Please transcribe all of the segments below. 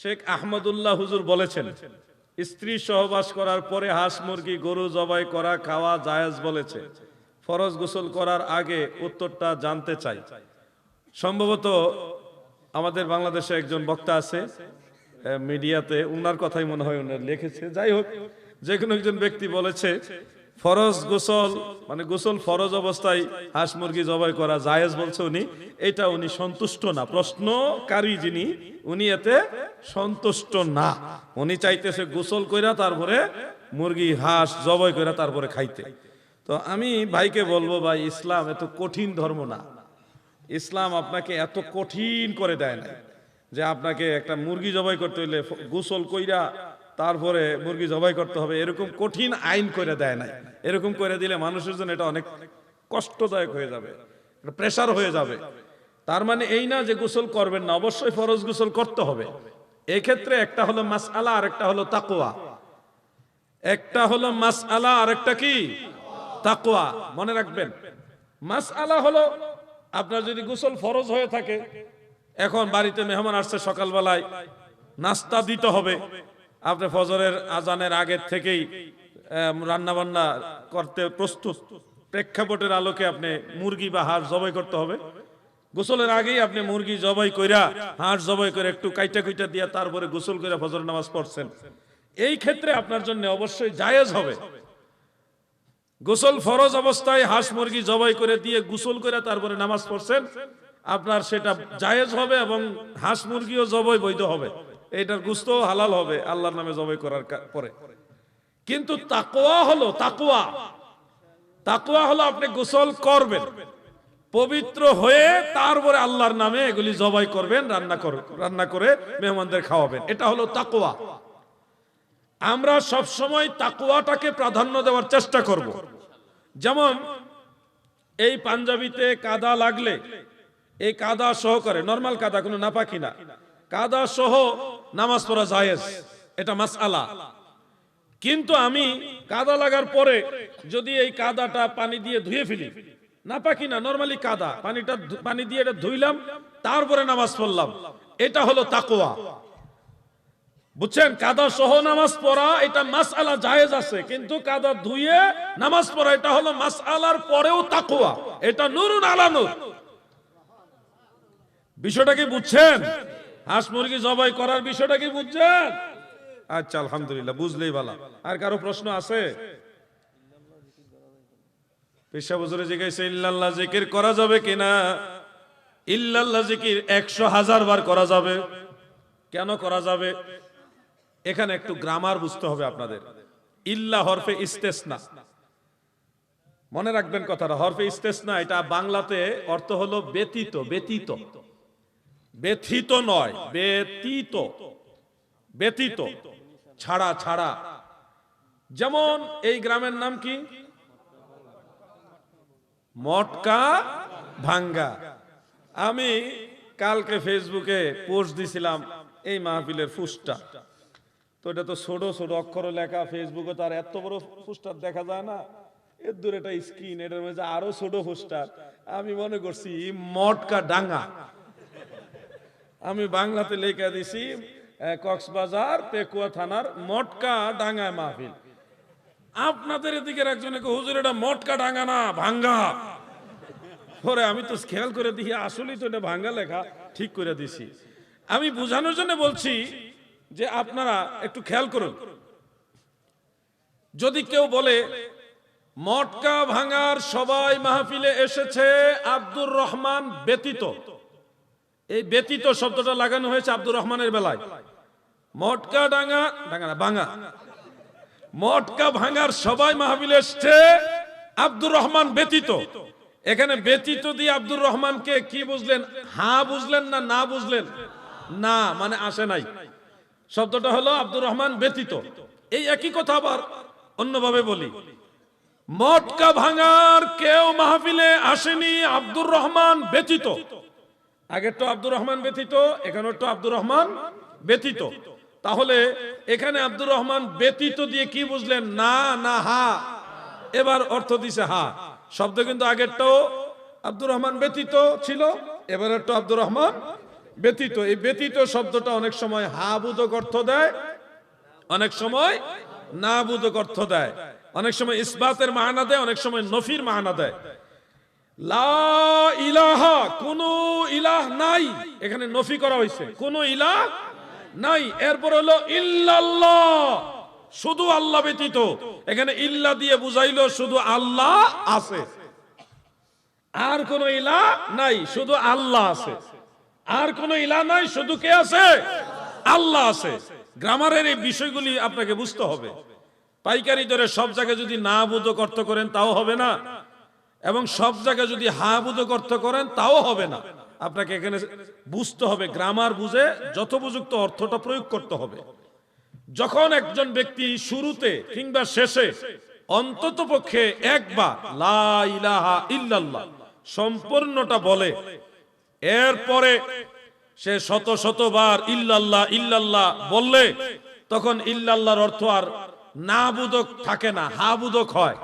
শেখ আহমদুল্লাহ হুজুর বলেছেন, স্ত্রী সহবাস করার পরে হাঁস মুরগি গরু জবাই করা খাওয়া জায়েজ বলেছে। ফরজ গোসল করার আগে উত্তরটা জানতে চাই। সম্ভবত আমাদের বাংলাদেশে একজন বক্তা আছে মিডিয়াতে, উনার কথাই মনে হয় উনার লিখেছে। যাই হোক যে কোনো একজন ব্যক্তি বলেছে ফরজ গোসল মানে গোসল ফরজ অবস্থায় হাঁস মুরগি জবাই করা জায়েজ বলছে উনি। এটা উনি সন্তুষ্ট না। প্রশ্নকারী যিনি, উনি এতে সন্তুষ্ট না। উনি চাইতেছে গোসল কইরা তারপরে মুরগি, হাঁস জবাই কইরা তারপরে খাইতে। তো আমি ভাইকে বলব, ভাই, ইসলাম এত কঠিন ধর্ম না। ইসলাম আপনাকে এত কঠিন করে দেয় না যে আপনাকে একটা মুরগি জবাই করতে হইলে গোসল কইরা তারপরে মুরগি জবাই করতে হবে, এরকম কঠিন আইন করে দেয় না এরকম করে দিলে মানুষের জন্য এটা অনেক কষ্টদায়ক হয়ে যাবে প্রেশার হয়ে যাবে। তার মানে এই না যে গোসল করবেন না, অবশ্যই ফরজ গোসল করতে হবে। এই ক্ষেত্রে একটা হলো মাস আলা আর একটা হলো তাকওয়া। একটা হলো মাস আলা আর একটা কি? তাকওয়া। মনে রাখবেন মাস আলা হলো আপনার যদি গোসল ফরজ হয়ে থাকে, এখন বাড়িতে মেহমান আসছে সকালবেলায়, নাস্তা দিতে হবে। আপনি ফজরের আজানের আগের থেকেই রান্না বান্না করতে প্রস্তুত। প্রেক্ষাপটের আলোকে আপনি মুরগি বা হাঁস জবাই করতে হবে। গোসলের আগেই আপনি মুরগি জবাই কইরা, হাঁস জবাই করে একটু কাইটা কুইটা দিয়া তারপরে গোসল করে ফজর নামাজ পড়ছেন। এই ক্ষেত্রে আপনার জন্য অবশ্যই জায়েজ হবে। গোসল ফরজ অবস্থায় হাঁস মুরগি জবাই করে দিয়ে গোসল করে তারপরে নামাজ পড়ছেন, আপনার সেটা জায়েজ হবে এবং হাঁস মুরগিও জবাই বৈধ হবে। এটার গুস্ত হালাল হবে, আল্লাহর নামে জবাই করার পরে। কিন্তু তাকোয়া হলো তাকোয়া তাকোয়া হলো আপনি গোসল করবেন। পবিত্র হয়ে তারপরে আল্লাহর নামে এগুলি জবাই করবেন, রান্না কর রান্না করে মেহমানদের খাওয়াবেন। এটা হলো তাকোয়া আমরা সব সময় তাকুয়াটাকে প্রাধান্য দেওয়ার চেষ্টা করব। যেমন, এই পাঞ্জাবিতে কাদা লাগলে, এই কাদা সহকারে, নরমাল কাদা, কোনো নাপাকি না। কাদা সহ নামাজ পড়া জায়েজ, এটা মাসআলা। কিন্তু আমি কাদা লাগার পরে যদি এই কাদাটা পানি দিয়ে ধুয়ে ফেলি, নাপাকি না, নরমালি কাদা, পানিটা পানি দিয়ে এটা ধুইলাম, তারপরে নামাজ পড়লাম। এটা হলো তাকোয়া বুঝছেন? কাদা সহ নামাজ পড়া, এটা মাসআলা জায়েজ আছে, কিন্তু কাদা ধুয়ে নামাজ পড়া, এটা হলো মাসআলার পরেও তাকওয়া। এটা নুরুন আলা নূর। বিষয়টা কি বুঝছেন? হাঁস মুরগি জবাই করার বিষয়টা কি বুঝছেন? আচ্ছা আলহামদুলিল্লাহ, বুঝলেই ভালো। আর কারও প্রশ্ন আছে? পেশা বুজুরে জিজ্ঞাসা, ইল্লাল্লাহ জিকির করা যাবে কিনা? ইল্লাল্লাহ জিকির একশো হাজার বার করা যাবে। কেন করা যাবে? এখানে একটু গ্রামার বুঝতে হবে আপনাদের। ইল্লা হরফে ইস্তেসনা। মনে রাখবেন কথাটা, হরফে ইস্তেসনা, এটা বাংলাতে অর্থ হলো ব্যতীত ব্যতীত। ব্যথিত নয়, ব্যতীত ব্যতীত ছাড়া ছাড়া। যেমন এই গ্রামের নাম কি? মটকা ভাঙ্গা। আমি কালকে ফেসবুকে পোস্ট দিছিলাম এই মাহফিলের ফুসটা। তো এটা তো ছোট ছোট অক্ষর লেখা, ফেসবুকে তার এত বড় পোস্টার দেখা যায় না। এর দূরে একটা স্ক্রিন, এটার মধ্যে আরও ছোট পোস্টার আমি মনে করছি মটকা ডাঙ্গা। আমি বাংলাতে লেখা দিছি কক্সবাজার, পেকুয়া থানার মটকা ডাঙ্গায় মাহফিল। আপনাদের এদিকের একজনে হুজুর, এটা মটকা ডাঙ্গা না, ভাঙ্গা। পরে আমি তো খেয়াল করে দেখি, আসলেই তো এটা ভাঙ্গা লেখা, ঠিক করে দিছি। আমি বোঝানোর জন্য বলছি যে আপনারা একটু খেয়াল করুন। যদি কেউ বলে, মটকা ভাঙার সবাই মাহফিলে এসেছে আব্দুর রহমান ব্যতীত। এই ব্যতীত শব্দটা লাগানো হয়েছে আব্দুর রহমানের বেলায়। মটকা ডাঙ্গা না ভাঙা মটকা ভাঙার সবাই মাহফিলে এসছে, আব্দুর রহমান ব্যতীত। এখানে ব্যতীত দিয়ে আব্দুর রহমানকে কি বুঝলেন? হ্যাঁ বুঝলেন না না বুঝলেন? না মানে আসে নাই। শব্দটা হলো আব্দুর রহমান ব্যতীত। এই একই কথা আবার অন্যভাবে বলি। মটকা ভাঙার কেউ মাহফিলে আসেনি আব্দুর রহমান ব্যতীত। আগের তো আব্দুর রহমান ব্যতীত এখানে তো আব্দুর রহমান ব্যতীত। তাহলে এখানে আব্দুর রহমান ব্যতীত দিয়ে কি বুঝলেন? না না, হা। এবার অর্থ দিছে হা। শব্দ কিন্তু আগেরটাও আব্দুর রহমান ব্যতীত ছিল এবারের তো আব্দুর রহমান ব্যতীত। এই ব্যতীত শব্দটা অনেক সময় হা বুধক অর্থ দেয়, অনেক সময় না বুধক অর্থ দেয়। অনেক সময় ইসবাতের মাহানা দেয়, অনেক সময় নফির মাহানা দেয়। লা ইলাহা, কোন ইলাহ নাই। এখানে নফি করা হয়েছে। কোন ইলাহ নাই। এরপর হলো ইল্লাল্লাহ, শুধু আল্লাহ ব্যতীত। এখানে ইল্লা দিয়ে বুঝাইলো শুধু আল্লাহ আছে। আর কোন ইলা নাই, শুধু আল্লাহ আছে। আর কোন ইলা নাই, শুধু কে আছে? আল্লাহ আছে। গ্রামারের এই বিষয়গুলি আপনাকে বুঝতে হবে। পাইকারি দরে সব জায়গায় যদি না বুধক অর্থ করেন, তাও হবে না। এবং সব জায়গায় যদি হা বুধক অর্থ করেন, তাও হবে না। আপনাকে এখানে বুঝতে হবে, গ্রামার বুঝে যথোপযুক্ত অর্থটা প্রয়োগ করতে হবে। যখন একজন ব্যক্তি শুরুতে কিংবা শেষে অন্তত পক্ষে একবার লা ইলাহা ইল্লাল্লাহ সম্পূর্ণটা বলে, এরপরে সে শত শতবার ইল্লাল্লাহ ইল্লাল্লাহ বললে, তখন ইল্লাল্লাহর অর্থ আর না বুদক থাকে না হা বুদক হয়।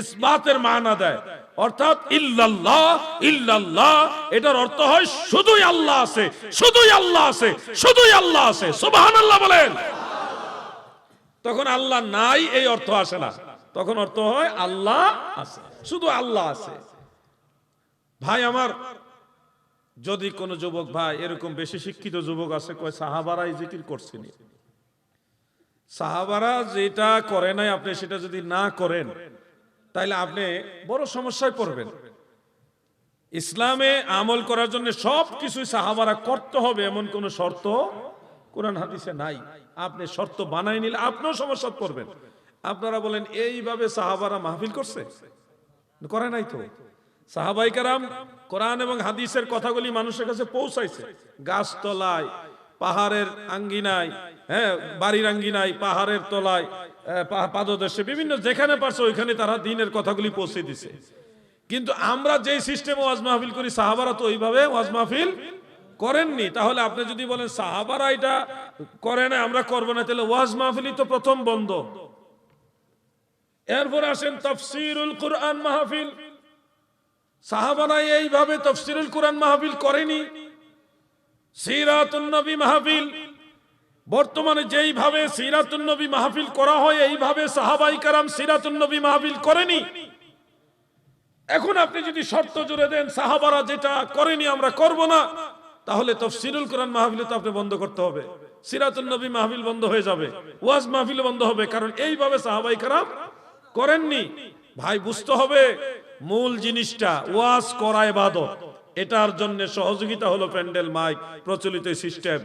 ইসবাতের মানা দেয়। অর্থাৎ ইল্লাল্লাহ ইল্লাল্লাহ, এটার অর্থ হয় শুধুই আল্লাহ আছে, শুধুই আল্লাহ আছে, শুধুই আল্লাহ আছে। সুবহানাল্লাহ বলেন। তখন আল্লাহ নাই, এই অর্থ আসে না। তখন অর্থ হয় আল্লাহ আছে, শুধু আল্লাহ আছে। ভাই আমার, যদি কোন যুবক ভাই, এরকম বেশি শিক্ষিত যুবক আছে, কয়, সাহাবারাই জিকির করছেন সাহাবারা যেটা করে নাই, আপনি সেটা যদি না করেন তাইলে আপনি বড় সমস্যায় পড়বেন। ইসলামে আমল করার জন্য সব কিছুই সাহাবারা করতে হবে, এমন কোন শর্ত কোরআন হাদিসে নাই। আপনি শর্ত বানাই নিলে আপনিও সমস্যা পড়বেন। আপনারা বলেন, এইভাবে সাহাবারা মাহফিল করছে? করে নাই তো। সাহাবাই কারাম কোরআন এবং হাদিসের কথাগুলি মানুষের কাছে পৌঁছাইছে। গাছতলায় পাহাড়ের আঙ্গিনায় হ্যাঁ বাড়ির আঙ্গিনায়, পাহাড়ের তলায় পাদদেশে, বিভিন্ন যেখানে পারছে ওইখানে তারা দিনের কথাগুলি পৌঁছে দিছে। কিন্তু আমরা যেই সিস্টেমে ওয়াজ মাহফিল করি, সাহাবারা তো ওইভাবে ওয়াজ মাহফিল করেননি। তাহলে আপনি যদি বলেন, সাহাবারা এটা করে না আমরা করব না, তাহলে ওয়াজ মাহফিলই তো প্রথম বন্ধ। এরপর আসেন তফসিরুল কোরআন মাহফিল। সাহাবারা এইভাবে তফসিরুল কোরআন মাহফিল করেনি। সিরাতুন নবী মাহফিল। বর্তমানে যেইভাবে সিরাতুন নবী মাহফিল করা হয়, এইভাবে সাহাবাই কারাম সিরাতুন নবী মাহফিল করেনি। এখন আপনি যদি শর্ত জুড়ে দেন, সাহাবারা যেটা করেনি আমরা করব না, তাহলে তো তফসিরুল কোরআন মাহফিল তো আপনি বন্ধ করতে হবে। সিরাতুল নবী মাহফিল বন্ধ হয়ে যাবে, ওয়াজ মাহফিল বন্ধ হবে, কারণ এইভাবে সাহাবাই কারাম করেননি। ভাই, বুঝতে হবে, মূল জিনিসটা, ওয়াজ করা ইবাদত। এটার জন্য সহযোগিতা হলো প্যান্ডেল মাইক, প্রচলিত সিস্টেম।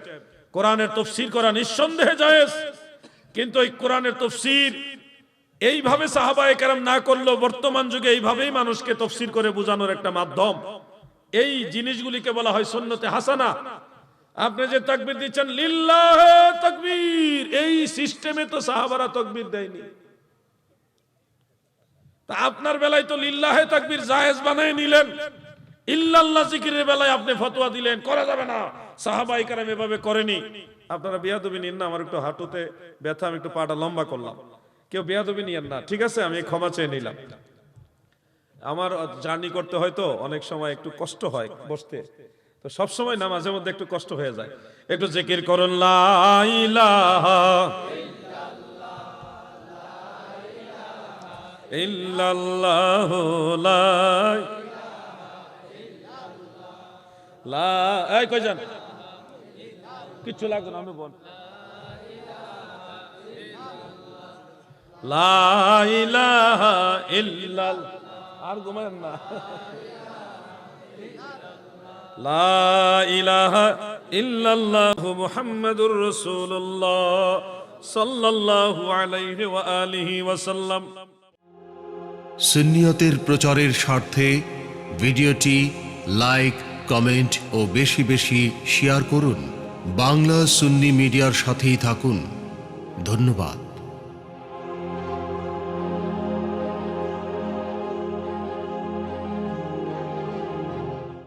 কোরআনের তফসির করা নিঃসন্দেহে জায়েজ, কিন্তু এই কোরআনের তফসির এইভাবে সাহাবায়ে কেরাম না করলেও বর্তমান যুগে এইভাবেই মানুষকে তফসির করে বোঝানোর একটা মাধ্যম। এই জিনিসগুলিকে বলা হয় সুন্নতে হাসানা। আপনি যে তাকবীর দিচ্ছেন, লিল্লাহ তাকবীর, এই সিস্টেমে তো সাহাবারা তাকবীর দেয়নি। তা আপনার বেলায় তো লিল্লাহে তাকবীর জায়েজ বানায় নিলেন। ইল্লাল্লাহ জিকিরের বেলায় আপনি ফতোয়া দিলেন, করা যাবে না। সাহাবাই কারাম এভাবে করেনি। আপনারা বিয়াদবি নিন না, আমার একটু হাঁটুতে ব্যথা, আমি একটু পাটা লম্বা করলাম। কেউ বিয়াদবি নিয়েন না, ঠিক আছে, আমি ক্ষমা চেয়ে নিলাম। আমার জার্নি করতে হয়তো অনেক সময় একটু কষ্ট হয় বসতে। তো সব সময় না মাঝে মধ্যে একটু কষ্ট হয়ে যায়। একটু জিকির করুন, লা ইলাহা ইল্লাল্লাহ, লা লা এই আমি বল। আর না। সুন্নিয়তের প্রচারের স্বার্থে ভিডিওটি লাইক কমেন্ট ও বেশি বেশি শেয়ার করুন। বাংলা সুন্নি মিডিয়ার সাথেই থাকুন। ধন্যবাদ।